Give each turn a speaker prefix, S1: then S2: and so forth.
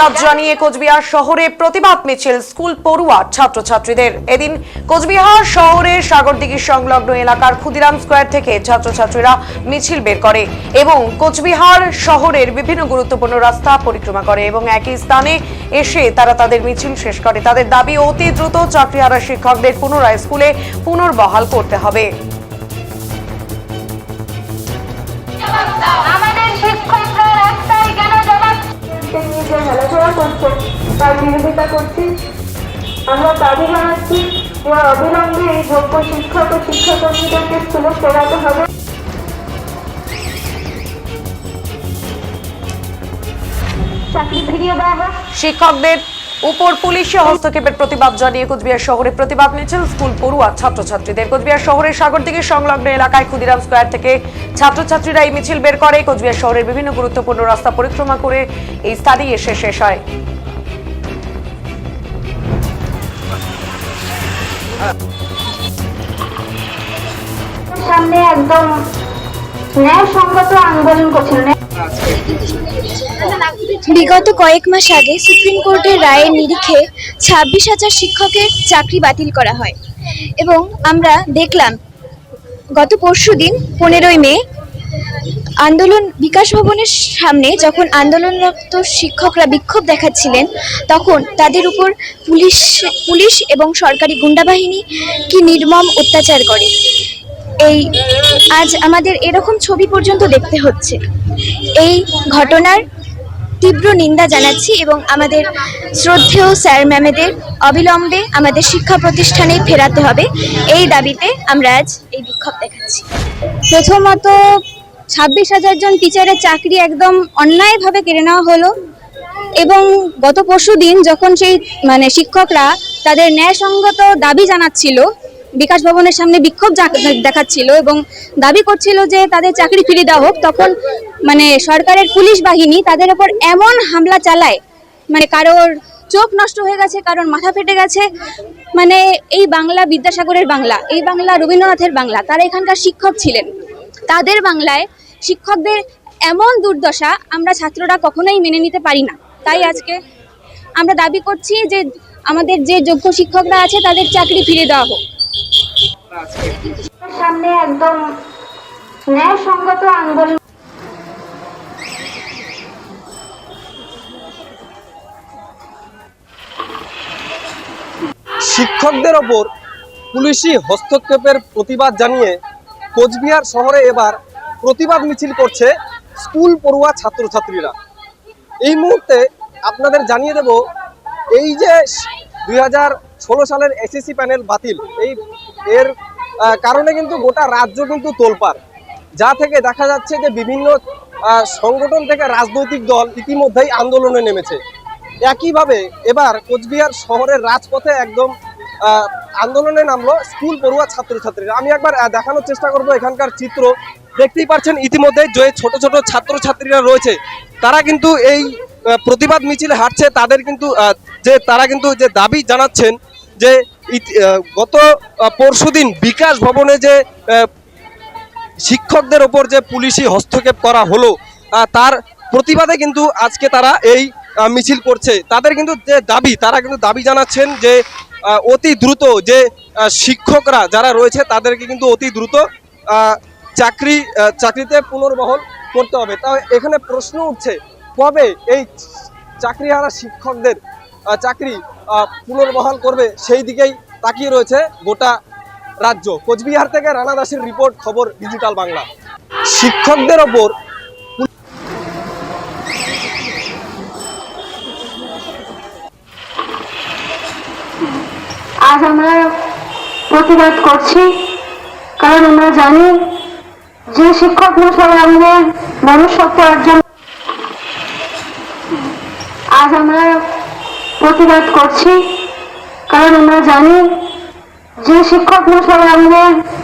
S1: প্রতিবাদ জানিয়ে কোচবিহার শহরে প্রতিবাদ মিছিল স্কুল পড়ুয়া ছাত্রছাত্রীদের। এদিন কোচবিহার শহরের সাগরদিঘি সংলগ্ন এলাকার ক্ষুদিরাম স্কোয়ার থেকে ছাত্রছাত্রীরা মিছিল বের করে এবং কোচবিহার শহরের বিভিন্ন গুরুত্বপূর্ণ রাস্তা পরিক্রমা করে এবং একই স্থানে এসে তারা তাদের মিছিল শেষ করে। তাদের দাবি, অতি দ্রুত চাকরিহারা শিক্ষকদের পুনরায় স্কুলে পুনর্বহাল করতে হবে।
S2: হেলাধুলা করছে তার বিরোধিতা করছি। আমরা দাবি জানাচ্ছি যে অবিলম্বে এই যোগ্য শিক্ষক ও শিক্ষাকর্মীদেরকে স্কুলে ফেরাতে হবে। চাকরি ফিরিয়ে দেওয়া
S1: শিক্ষকদের উপর পুলিশি হস্তক্ষেপের প্রতিবাদ জানিয়ে কোচবিহার শহরে প্রতিবাদ মিছিল, স্কুল, পড়ুয়া, ছাত্রছাত্রীদের। কোচবিহার শহরের সাগরদিঘি সংলগ্ন এলাকায় ক্ষুদিরাম স্কোয়ার থেকে ছাত্রছাত্রীরা এই মিছিল বের করে। কোচবিহার শহরের বিভিন্ন গুরুত্বপূর্ণ রাস্তা পরিক্রমা করে এই স্থানে এসে শেষ হয়।
S2: সামনে একদম
S3: বিগত কয়েক মাস আগে সুপ্রিম কোর্টের রায়ের নিরিখে ছাব্বিশ হাজার শিক্ষকের চাকরি বাতিল করা হয়। এবং আমরা দেখলাম, গত পরশু দিন, পনেরোই মে, আন্দোলন বিকাশ ভবনের সামনে যখন আন্দোলনরত শিক্ষকরা বিক্ষোভ দেখাচ্ছিলেন, তখন তাদের উপর পুলিশ পুলিশ এবং সরকারি গুন্ডাবাহিনী কি নির্মম অত্যাচার করে। এই আজ আমাদের এরকম ছবি পর্যন্ত দেখতে হচ্ছে। এই ঘটনার তীব্র নিন্দা জানাচ্ছি এবং আমাদের শ্রদ্ধেয় স্যার ম্যামেদের অবিলম্বে আমাদের শিক্ষা প্রতিষ্ঠানে ফেরাতে হবে। এই দাবিতে আমরা আজ এই বিক্ষোভ দেখাচ্ছি। প্রথমত ছাব্বিশ হাজার জন টিচারের চাকরি একদম অন্যায়ভাবে কেড়ে নেওয়া হলো এবং গত পরশু দিন যখন সেই মানে শিক্ষকরা তাদের ন্যায়সঙ্গত দাবি জানাচ্ছিল বিকাশ ভবনের সামনে বিক্ষোভ দেখাচ্ছিল এবং দাবি করছিল যে তাদের চাকরি ফিরিয়ে দেওয়া হোক। তখন মানে সরকারের পুলিশ বাহিনী তাদের উপর এমন হামলা চালায় মানে কারোর চোখ নষ্ট হয়ে গেছে, কারোর মাথা ফেটে গেছে। মানে এই বাংলা বিদ্যাসাগরের বাংলা, এই বাংলা রবীন্দ্রনাথের বাংলা, তারা এখানকার শিক্ষক ছিলেন। তাদের বাংলায় শিক্ষকদের এমন দুর্দশা আমরা ছাত্ররা কখনোই মেনে নিতে পারি না। তাই আজকে আমরা দাবি করছি যে আমাদের যে যোগ্য শিক্ষকরা আছে তাদের চাকরি ফিরে দেওয়া হোক।
S2: সামনে একদম ন্যায়সঙ্গত
S4: শিক্ষকদের ওপর পুলিশি হস্তক্ষেপের প্রতিবাদ জানিয়ে কোচবিহার শহরে এবার প্রতিবাদ মিছিল করছে স্কুল পড়ুয়া ছাত্রছাত্রীরা। এই মুহূর্তে আপনাদের জানিয়ে দেব, এই যে দুই হাজার ষোলো সালের এসএসসি প্যানেল বাতিল, এই এর কারণে কিন্তু গোটা রাজ্য কিন্তু তোলপাড়। যা থেকে দেখা যাচ্ছে যে বিভিন্ন সংগঠন থেকে রাজনৈতিক দল ইতিমধ্যেই আন্দোলনে নেমেছে। একইভাবে এবার কোচবিহার শহরের রাজপথে একদম আন্দোলনে নামলো স্কুল পড়ুয়া ছাত্রছাত্রীরা। আমি একবার দেখানোর চেষ্টা করব এখানকার চিত্র। দেখতেই পাচ্ছেন ইতিমধ্যে যে ছোট ছোট ছাত্রছাত্রীরা রয়েছে, তারা কিন্তু এই প্রতিবাদ মিছিলে হাঁটছে। তাদের কিন্তু যে, তারা কিন্তু যে দাবি জানাচ্ছেন যে গত পরশুদিন বিকাশ ভবনে যে শিক্ষকদের ওপর যে পুলিশি হস্তক্ষেপ করা হলো তার প্রতিবাদে কিন্তু আজকে তারা এই মিছিল করছে। তাদের কিন্তু যে দাবি, তারা কিন্তু দাবি জানাচ্ছেন যে অতি দ্রুত যে শিক্ষকরা যারা রয়েছে, তাদেরকে কিন্তু অতি দ্রুত চাকরি চাকরিতে পুনর্বহল করতে হবে। তা এখানে প্রশ্ন উঠছে, কবে এই চাকরিহারা শিক্ষকদের চাকরি পুনর্বহাল করবে, সেই দিকেই তাকিয়ে রয়েছে গোটা রাজ্য। কোচবিহার থেকে রানা দাসের রিপোর্ট, খবর ডিজিটাল বাংলা। শিক্ষকদের ওপর
S2: আজ আমরা প্রতিবাদ করছি, কারণ আমরা জানি যে শিক্ষক মশাই আমাদের মনুষ্যত্ব অর্জন আজ আমরা প্রতিবাদ করছি। কারণ আমরা জানি যে শিক্ষক মশাই আমাদের